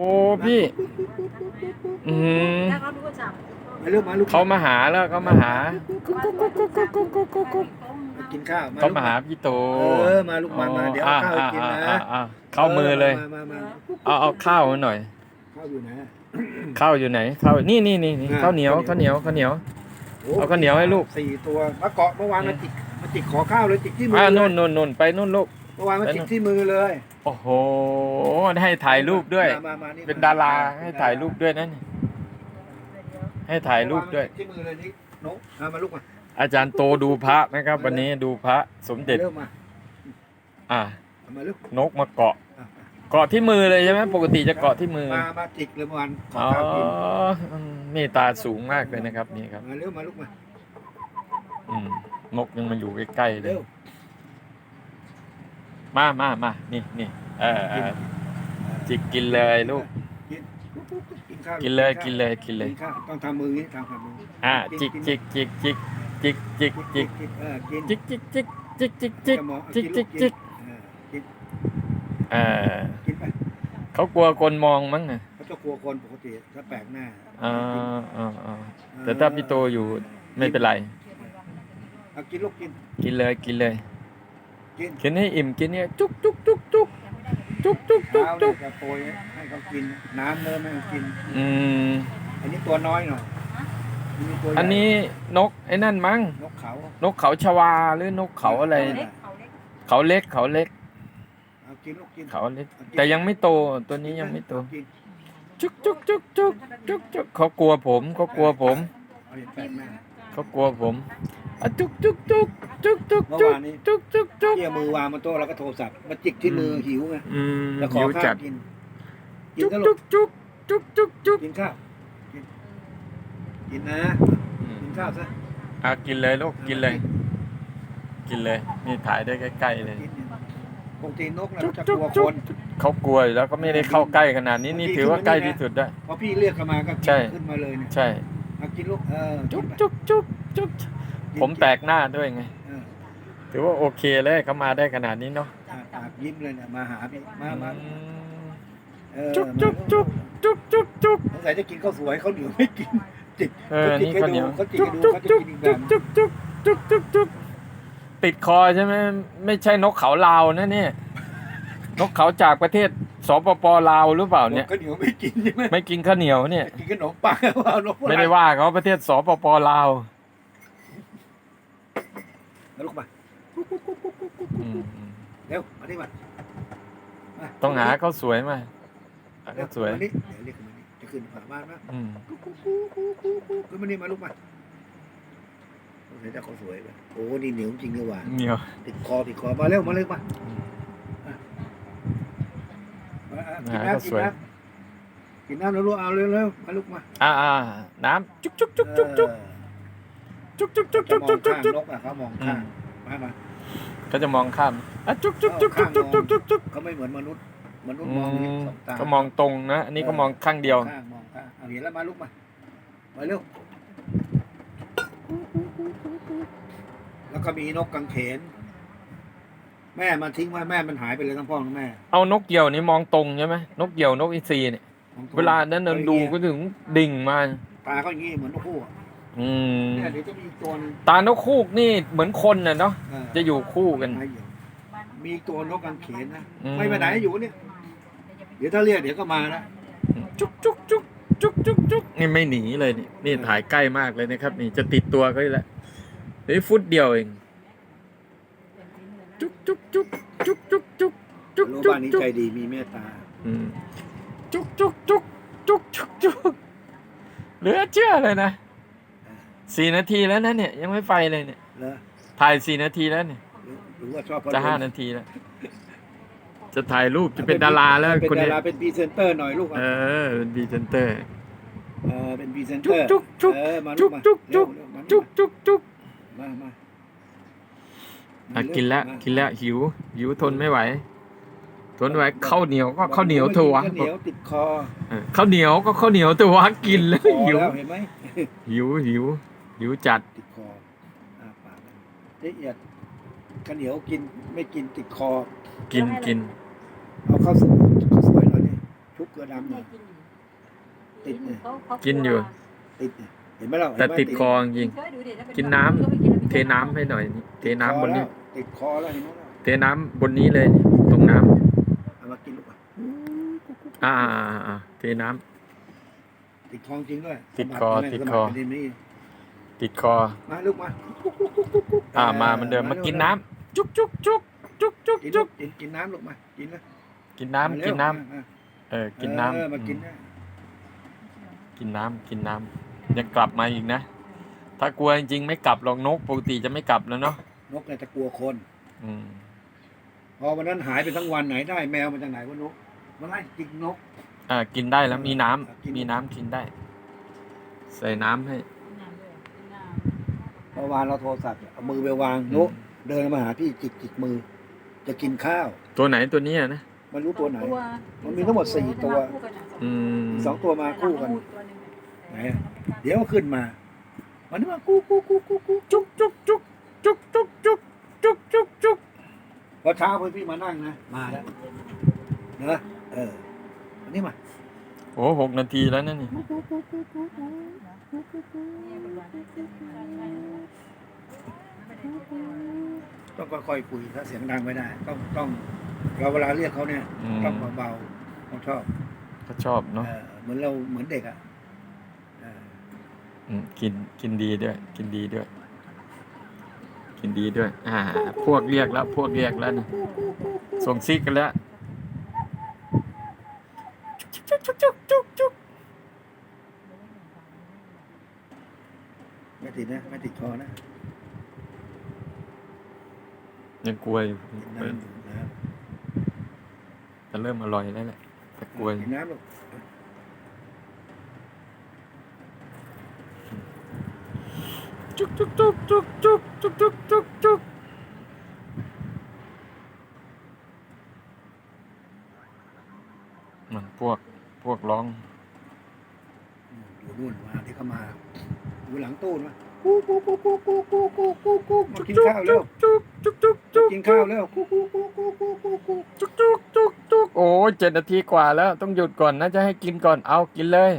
โอ้พี่อืมถ้าเขารู้ว่าจับมาเร็วมาลูกเขามาหาแล้วเขามาหากินข้าวเขามาหาพี่โตเออมาลูกมามาเดี๋ยวเอาข้าวให้กินนะอ่าอ่าอ่าเข้ามือเลยมามามาเอาเอาข้าวมาหน่อย ข้าวอยู่ไหนข้าวอยู่ไหนข้าวนี่นี่นี่นี่อ่าข้าวเหนียวข้าข้าววเหเหนีนียยววข้าวเหนียวโอ้เอาข้าวเหนียวให้ลูกสี่ตัวมาเกาะเมื่อวานมาจิกมาจิกขอข้าวเลยจิกที่มือ่าเลนู่ยนนู่นนู่นไปนู่นลูกเมื่อวานมาไปจินู่กนที่มือเลย โอ้โห ให้ถ่ายรูปด้วย มามามานี่เป็นดาราให้ถ่ายรูปด้วยนั่นให้ถ่ายรูปด้วยเมื่อวานมาจิกที่มือเลยนี่นกเอามาลูกมาอาจารย์โตดูพระนะครับ วันนี้ดูพระสมเด็จ เร็วมาอ่า เอามาลูกนกมาเกาะอะเกาะที่มือเลยใช่ไหมปกติจะเกาะที่มือมามาจิกเลยเมื่อวานขออ๋อข้าวกินอืมเมตตาสูงมากเลยนะครับ นี่ครับ มาเร็วมาลูกมาอืมนกยังมาอยู่ใกล้ๆเลเร็ยว มามามานี่นี่เออเออ จิกกินเลยลูกกินข้าวกินเลยกินเลยกินเลยกินข้าวต้องทำมืออย่างนี้ทำทำมืออะจิกจิกจิกจิกจิกจิกจิกจิกเออกินจิกจิกจิกจิกจิกจิกจะมองเอาจิกลูจิกจิกเออกินเออกินไปเขากลัวคนมองมั้งอะเขาจะกลัวคนปกติถ้าแปลกหน้าอ่าอ่าอ่าแต่ถ้าพี่โตอยู่ไม่เป็นไรเอากินลูกกินกินเลยกินเลยกิน กินให้อิ่มกินเนี่ยจุกจุกจุก จุกจุกจุกจุกเช้าจุเนี่ยกจะโปรยให้เขากิน น้ำเนื้อให้เขากิน อืมอันนี้ตัวน้อยหน่อยอันนี้ตัวใหญ่อันนี้นกไอ้นั่นมั้ง นกเขานกเขาชวาหรือนกเขาอะไร เล็กเขาเล็กเขาเล็กเขาเล็กเอากินลูกกินเขาเล็ก แต่ยังไม่โตตัวนี้ยังไม่โตกินจุกจุกจุกจุกจุกจุกเขากลัวผมเขากลัวผมเอาอย่างแปลกหน้าเขากลัวผมอะจุกจุกจุกจุ จุกจุกจุกจุกจุกเกี่ยมือวางบนโต๊ะแล้วก็โทรศัพท์มาจิกที่มือหิวไงอืมแล้วขอหิวข้าจัวด กินกินจุกก็จุลูกกจุกจุกจุกจุกกินข้าวกินกินนะกินข้าวซะอะกินเลยลูกกินเลย กินเลย นี่ถ่ายได้ใกล้ๆเลย กินปกตินกน่ะจุกจะจุกกลัวจุคกน เขากลัวอยู่แล้วก็ไม่ได้เข้าใกล้ขนาดนี้นี่ถือว่าใกล้ที่สุดได้ พอพี่เรียกเข้ามาก็ใช่ นขึ้นมาเลยเนี่ยใช่เอากินลูกเออจุกจุกจุกจุกกินผมแปลกหน้าด้วยไง เออ ถือว่าโอเคเลยเขามาได้ขนาดนี้เนาะปากปากยิ้มเลยเนี่ยมาหาพี่มามาอืมเออจุกจุกจุกจุกจุกจุกสงสัยจะกินข้าวสวยเขาวเหนียวไม่กินจิกเออนี่ข้าวเหนียวเขาจิกจุกให้จุดูกเขาจะจุกกินอีกแบจุบกจุกจุกจุกจุกติดคอใช่ไหมไม่ใช่นกเขาลาวนะเนี่ยนกเขาจากประเทศสปปลาวหรือเปล่าเนี่ยข้าวเหนียวไม่กินใช่ไหมไม่กินข้าวเหนียวเนี่ยกินขนมปังเอานกไม่ได้ว่าเขาประเทศสปปลาวแล้วลู กมาอืมเร็วมาดิมามาต้องหาเขาวสวยมาหาเร็เขาวสวย มานี่เดี๋ยวเรียกขึ้นมานี่จะขึ้นฝาบ้านนะอืมขึ้นมานี่มาลูกมาเดี๋ยวจะเขาสวยไปโอ้นี่เหนียวจริงเลยว่ะเหนียวติดคอติดคอมาเร็วมาเร็วมามาอะกินน้ำกินน้ำกินน้ำแล้วลูกเอาเร็วเร็วมาลูกมาอ่าอ่าน้ำจุกจุกจุกจุกจุกเออจุกจุกจุกจะจุกมอจุงกจุข้ากงจุกนกอะเขามองข้างมามา เขาจะมองข้ามอะจุกจุกจุกจุกจุกจุกจุกจุกเขาไม่เหมือนมนุษย์มนุษย์อืมองอย่างนี้มสองตาก็มองตรงนะอันนี้ก็มองข้างเดียวข้างมองข้างเอาเห็นแล้วมาลูกมามาเร็วแล้วก็มีนกกังเขน แม่มันทิ้งไว้แม่มันหายไปเลยทั้งพ่อทั้งแม่ เอานกเหยี่ยวนี่มองตรงใช่ไหมนกเหยี่ยวนกอินทรีเนี่ยของตัวเวลานั้นเราดูก็ถึงดิ่งมาตาเขาอย่างนี้เหมือนนกคู่ อะอืมเนี่ยเดี๋ยวจะมีอีกตัวหนึงตานกคูกนี่เหมือนคนน่ะเนาะเออจะอยู่คู่กันหาเหยี่ยวมีตัวนกกังเขนนะอืม ไม่ไปไหนอยู่เนี่ย เดี๋ยวถ้าเรียกเดี๋ยวก็มานะจุกจุกจุกจุกจุกจุกนี่ไม่หนีเลยนี่นี่ถ่ายใกล้มากเลยนะครับ นี่จะติดตัวเขาอยู่แล้วนี่ฟุตเดียวเองจุกจุกจุกจุกจุกจุกจุกรู้จุกบ้านนี้จุกใจดีมีเมตตาอืมจุกจุกจุกจุกจุกจุกเหลือเชื่อเลยนะ สี่นาทีแล้วนะเนี่ยยังไม่ไปเลยเนี่ยเหรอถ่ายสี่นาทีแล้วเนี่ยหรือว่าชอบจะห้านาทีแล้ว จะถ่ายรูปจะเป็นดาราแล้วเป็นคนดานี้ราเป็นพรีเซนเตอร์หน่อยลูกเออะอเป็นพรีเซนเตอร์ เออเป็นพรีเซนเตอร์จุ๊กจุ๊กเออมาจุ๊ลูกกมาจุ๊กจุ๊กเร็วๆมาจุกจุกจุกมามาอะมากินแล้วมากินแล้วหิว หิวทนไม่ไหว ทนไม่ไหวข้าวเหนียวก็ข้าวเหนียวตัววะข้าวเหนียวติดคอเออข้าวเหนียวก็ข้าวเหนียวตัววะกินแล้วคอหิวแล้วเห็นไหมหิวหิว หิวจัด ติดคออ่าปากละเอียดข้าวเหนียวกินไม่กินติดคอ กินกิน เอาข้าวสวยข้าวสวยหน่อยดิชุบเกลืตัวดำเนี่น่ะยกินอยู่ติดเนี่ยเขาเขากินอยู่ ติดเนี่ยเห็นไหมเราแต่เห็นไหมติดคอจริงเคยดูดิถ้าเป็กินน้ำก็ไม่กินแล้วมีเทน้ำให้หน่อยนี่เทน้ำบนนี้ ติดคอแล้วเห็นไหมล่ะเทน้ำบนนี้เลยนี่ตรงน้ำเอามากินลูกอะอ่าอ่าอ่าอ่าเทน้ำ ติดคอจริงด้วยติดคอสมัรติดคอ สมัรเป็นนี่ ติดคอ มาลูกมาอ่ามาเหมันเดิมมากินน้ำจุกจุกจุกจุกจุกกินจุลูกกกินกินน้ำลูกมากินนะกินน้ำมาเร็วกินน้ำมามาเออกินน้ำเออมากินอืมนะกินน้ำกินน้ำยังกลับมาอีกนะ ถ้ากลัวจริงๆไม่กลับหรอกนกปกติจะไม่กลับแล้วเนาะนกเนี่ยจะกลัวคน อืมพอวันนั้นหายไปทั้งวันไหนได้แมวมาจากไหนวะนกมาไล่จิกนก อ่ากินได้แล้วมีน้ำกินมีน้ำกินได้ ใส่น้ำให้ กินน้ำด้วยกินน้ เมื่อวานเราโทรศัพท์เอามือไปวางนกเดินมาหาพี่จิกจิกมือ จะกินข้าว ตัวไหนตัวนี้อะนะไมันรู้ตัวไหนำตัวมันมีทั้งหมดสี่ตัวคู่กันอะอืมสองตัวมาคู่กันตัวหนึ่งอะไหนอะเดี๋ยวขึ้นมา มันมากู้กู้กู้กู้กู้จุกจุกจุกจุกจุกจุกจุกจุกจุกพอเช้าพี่มานั่งนะมาแล้วเนอะเอออันนี้มาโอ้หกนาทีแล้วนั่นนี่ เนี่ยเป็นวันที่สิบใช่ใช่ไม่ได้พูดเลยต้องค่อยๆคุยถ้าเสียงดังไม่ได้ ต้องต้องเราเวลาเรียกเขาเนี่ย อืม ต้องเบาๆเขาชอบก็ชอบเนาะเออเหมือนเราเหมือนเด็กอะเอออืมกินกินดีด้วย กินดีด้วย กินดีด้วย อ่า พวกเรียกแล้ว พวกเรียกแล้วนะส่งซิกกันแล้วจุกจุกจุกจุกจุก ไม่ติดนะ ไม่ติดคอนะยังกลัวอยู่กินน้ำดื่มน้จะเริ่มอร่อยแล้วแหละแต่กลัวำอยู่กินน้ำลูกจุกจุกจุกจุกจุกจุกจุกจุกจุกมันพวกพวกร้องอยู่นู่นมาที่เขามา อยู่หลังตู้นะกู้กู้กู้กู้กู้กู้กู้กู้กู้มากินข้าวเร็วจุกจุกจุกจุกกินข้าวเร็วกู้กู้กู้กู้กู้กู้กู้จุกจุกจุกจุกโอ้ยเจ็ดนาทีกว่าแล้วต้องหยุดก่อนนะจะให้กินก่อนเอากินเลย